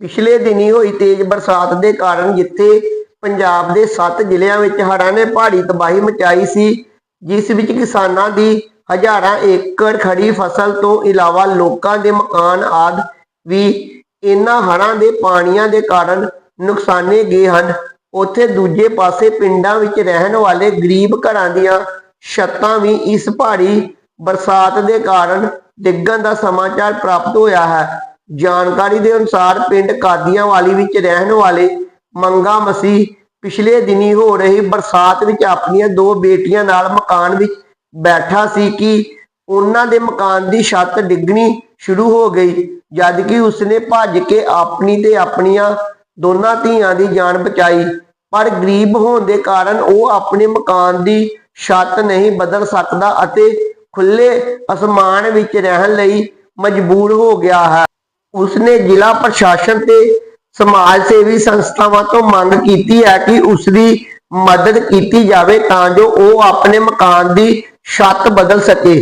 ਪਿਛਲੇ ਦਿਨੀ ਹੋਈ ਤੇਜ਼ ਬਰਸਾਤ ਦੇ ਕਾਰਨ ਜਿੱਥੇ ਪੰਜਾਬ ਦੇ 7 ਜ਼ਿਲ੍ਹਿਆਂ ਵਿੱਚ ਹੜ੍ਹਾਂ ਨੇ ਭਾਰੀ ਤਬਾਹੀ ਮਚਾਈ ਸੀ, ਜਿਸ ਵਿੱਚ ਕਿਸਾਨਾਂ ਦੀ ਹਜ਼ਾਰਾਂ ਏਕੜ ਖੜੀ ਫਸਲ ਤੋਂ ਇਲਾਵਾ ਲੋਕਾਂ ਦੇ ਮਕਾਨ ਆਦ ਵੀ ਇਨ੍ਹਾਂ ਹੜ੍ਹਾਂ ਦੇ ਪਾਣੀਆਂ ਦੇ ਕਾਰਨ ਨੁਕਸਾਨੇ ਗਏ ਹਨ। ਉੱਥੇ ਦੂਜੇ ਪਾਸੇ ਪਿੰਡਾਂ ਵਿੱਚ ਰਹਿਣ ਵਾਲੇ ਗਰੀਬ ਘਰਾਂ ਦੀਆਂ ਛੱਤਾਂ ਵੀ ਇਸ ਭਾਰੀ ਬਰਸਾਤ ਦੇ ਕਾਰਨ ਡਿੱਗਣ ਦਾ ਸਮਾਚਾਰ ਪ੍ਰਾਪਤ ਹੋਇਆ ਹੈ। ਜਾਣਕਾਰੀ ਦੇ ਅਨੁਸਾਰ ਪਿੰਡ ਕਾਦੀਆਂ ਵਾਲੀ ਵਿੱਚ ਰਹਿਣ ਵਾਲੇ ਮੰਗਾ ਮਸੀਹ ਪਿਛਲੇ ਦਿਨੀ ਹੋ ਰਹੀ ਬਰਸਾਤ ਵਿੱਚ ਆਪਣੀਆਂ ਦੋ ਬੇਟੀਆਂ ਨਾਲ ਮਕਾਨ ਵਿੱਚ ਬੈਠਾ ਸੀ ਕਿ ਉਹਨਾਂ ਦੇ ਮਕਾਨ ਦੀ ਛੱਤ ਡਿੱਗਣੀ ਸ਼ੁਰੂ ਹੋ ਗਈ ਜਦ ਕਿ ਉਸਨੇ ਭੱਜ ਕੇ ਆਪਣੀ ਤੇ ਆਪਣੀਆਂ ਦੋਨਾਂ ਧੀਆਂ ਦੀ ਜਾਨ ਬਚਾਈ। ਪਰ ਗਰੀਬ ਹੋਣ ਦੇ ਕਾਰਨ ਉਹ ਆਪਣੇ ਮਕਾਨ ਦੀ ਛੱਤ ਨਹੀਂ ਬਦਲ ਸਕਦਾ ਅਤੇ ਖੁੱਲੇ ਅਸਮਾਨ ਵਿੱਚ ਰਹਿਣ ਲਈ ਮਜਬੂਰ ਹੋ ਗਿਆ ਹੈ। ਉਸਨੇ ਜ਼ਿਲ੍ਹਾ ਪ੍ਰਸ਼ਾਸਨ ਤੇ ਸਮਾਜ ਸੇਵੀ ਸੰਸਥਾਵਾਂ ਤੋਂ ਮੰਗ ਕੀਤੀ ਹੈ ਕਿ ਉਸਦੀ ਮਦਦ ਕੀਤੀ ਜਾਵੇ ਤਾਂ ਜੋ ਉਹ ਆਪਣੇ ਮਕਾਨ ਦੀ ਛੱਤ ਬਦਲ ਸਕੇ।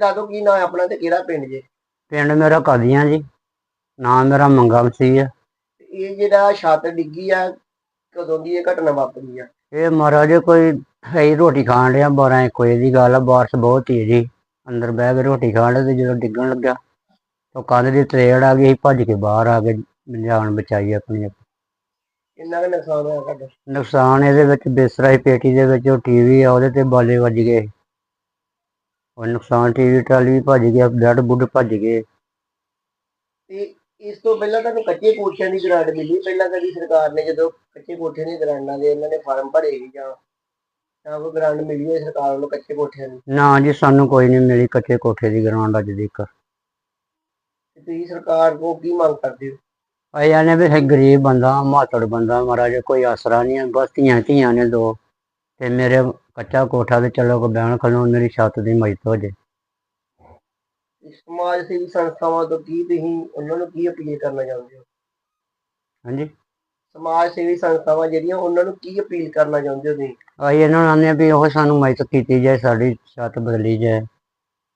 ਦਾਦੋ ਕੀ ਨਾਂ ਹੈ ਆਪਣਾ ਤੇ ਕਿਹੜਾ ਪਿੰਡ ਜੇ? ਪਿੰਡ ਮੇਰਾ ਕਾਦੀਆਂ ਜੀ ਨਾਮ ਮੇਰਾ ਮੰਗਾ ਮਸੀਹ ਹੈ। ਤੇ ਇਹ ਜਿਹੜਾ ਛੱਤ ਡਿੱਗੀ ਆ ਕਦੋਂ ਦੀ ਇਹ ਘਟਨਾ ਵਾਪਰੀ ਆ? ਇਹ ਮਹਾਰਾਜ ਕੋਈ ਸਹੀ ਰੋਟੀ ਖਾਣ ਡਿਆ 12 ਇੱਕ ਵਜੇ ਦੀ ਗੱਲ ਆ ਬਾਰਿਸ਼ ਬਹੁਤ ਤੇਜ਼ ਸੀ। ਅੰਦਰ ਬਹਿ ਕੇ ਰੋਟੀ ਖਾਣ ਡਿਆ ਤੇ ਜਦੋਂ ਡਿੱਗਣ ਲੱਗਾ ਤਾਂ ਕੰਧ ਦੀ ਤਰੇੜ ਆ ਗਈ ਅਸੀਂ ਭੱਜ ਕੇ ਬਾਹਰ ਆ ਗਏ ਜਾਨ ਬਚਾਈ ਆਪਣੀ ਕਿੰਨਾ ਕੁ ਨੁਕਸਾਨ ਹੋਇਆ ਤੁਹਾਡਾ? ਨੁਕਸਾਨ ਇਹਦੇ ਵਿੱਚ ਬਿਸਤਰਾ ਸੀ ਪੇਟੀ ਦੇ ਵਿੱਚ ਉਹ ਟੀਵੀ ਆ ਉਹਦੇ ਤੇ ਬਾਲੇ ਵੱਜ ਗਏ ਉਹ ਨੁਕਸਾਨ ਟੀਵੀ ਟਰਾਲੀ ਵੀ ਭੱਜ ਗਿਆ ਬੈੱਡ ਬੁੱਡ ਭੱਜ ਗਏ। ਤੇ ਇਸ ਤੋਂ ਪਹਿਲਾਂ ਤੁਹਾਨੂੰ ਕੱਚੇ ਕੋਠਿਆਂ ਦੀ ਗ੍ਰਾਂਟ ਮਿਲੀ? ਪਹਿਲਾਂ ਕਦੀ ਸਰਕਾਰ ਨੇ ਜਦੋਂ ਕੱਚੇ ਕੋਠਿਆਂ ਦੀ ਗ੍ਰਾਂਟਾਂ ਦੇ ਇਹਨਾਂ ਨੇ ਫਾਰਮ ਭਰੇ ਸੀ ਜਾਂ ਤਾਂ ਕੋਈ ਗ੍ਰਾਂਟ ਮਿਲੀ ਹੋਈ ਸਰਕਾਰ ਵੱਲੋਂ ਕੱਚੇ ਕੋਠਿਆਂ ਦੀ? ਨਾ ਜੀ ਸਾਨੂੰ ਕੋਈ ਨਹੀਂ ਮਿਲੀ ਕੱਚੇ ਕੋਠੇ ਦੀ ਗਰਾਂਡ ਅੱਜ ਤੱਕ। ਤੇ ਤੁਸੀਂ ਸਰਕਾਰ ਕੋਲ ਕੀ ਮੰਗ ਕਰਦੇ ਹੋ? ਆਇਆ ਨੇ ਵੀ ਹੈ ਗਰੀਬ ਬੰਦਾ ਮਾਤੜ ਬੰਦਾ ਮਹਾਰਾਜ ਕੋਈ ਆਸਰਾ ਨਹੀਂ ਹੈ। ਬਸ ਧੀਆਂ ਧੀਆਂ ਨੇ ਦੋ। ਤੇ ਮੇਰੇ ਕੱਚਾ ਕੋਠਾ ਤੇ ਚਲੋ ਕੋ ਬਹਿਣ ਖਲੋਣ ਮੇਰੀ ਛੱਤ ਦੀ ਮਦਦ ਹੋ ਜੇ। ਇਸ ਸਮਾਜ ਸੇਵੀ ਸੰਸਥਾਵਾਂ ਤੋਂ ਕੀ ਤੁਸੀਂ ਉਹਨਾਂ ਨੂੰ ਕੀ ਅਪੀਲ ਕਰਨਾ ਚਾਹੁੰਦੇ ਹੋ? ਹਾਂਜੀ? ਸਮਾਜ ਸੇਵੀ ਸੰਸਥਾਵਾਂ ਜਿਹੜੀਆਂ ਉਹਨਾਂ ਨੂੰ ਕੀ ਅਪੀਲ ਕਰਨਾ ਚਾਹੁੰਦੇ ਹੋ ਤੁਸੀਂ? ਅਸੀਂ ਇਹਨਾਂ ਨੂੰ ਆਨੇ ਵੀ ਉਹ ਸਾਨੂੰ ਮਦਦ ਕੀਤੀ ਜਾਏ ਸਾਡੀ ਛੱਤ ਬਦਲੀ ਜਾਏ।